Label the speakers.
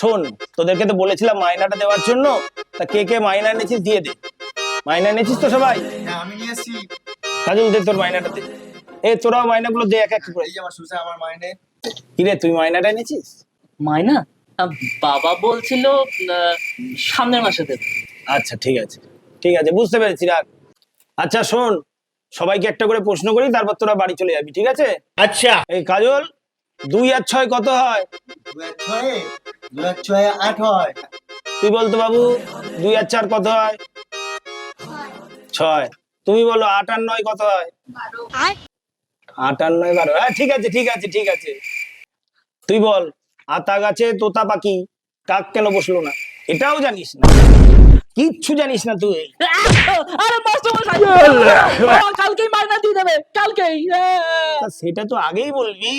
Speaker 1: শোন তোদেরকে তো বলেছিলাম মাইনাটা দেওয়ার জন্য। তা কে কে মাইনা এনেছিস দিয়ে দে। মাইনা এনেছিস তো সবাই?
Speaker 2: হ্যাঁ আমি নিয়ে
Speaker 1: কাজল দে তোর মাইনাটা দে। এ তোরাও মাইনাগুলো দে এক এক করে।
Speaker 2: এই যে আমার সুসা আমার মাইনে।
Speaker 1: কিরে তুই মাইনাটা এনেছিস?
Speaker 3: মাইনা? বাবা বলছিল আহ, সামনের মাসে দেবে।
Speaker 1: আচ্ছা ঠিক আছে। ঠিক আছে বুঝতে পেরেছি রাখ। আচ্ছা শোন সবাইকে একটা করে প্রশ্ন করি তারপর তোরা বাড়ি চলে যাবি ঠিক আছে? আচ্ছা। এই কাজল দুই আর ছয় কত হয়?
Speaker 2: ছয়ে আট হয়।
Speaker 1: তুই বলতো বাবু দুই আর চার কত হয়? ছয়। তুমি বলো আট আর নয় কত হয়? আট আর নয় বারো। হ্যাঁ ঠিক আছে ঠিক আছে ঠিক আছে। তুই বল আতা গাছে তোতা পাখি কাক কেন বসল না? এটাও জানিস না? কিচ্ছু জানিস না তুই?
Speaker 3: আরে মাস্টার কালকেই মাইনা দিয়ে দেবে কালকেই
Speaker 1: সেটা তো আগেই বলবি।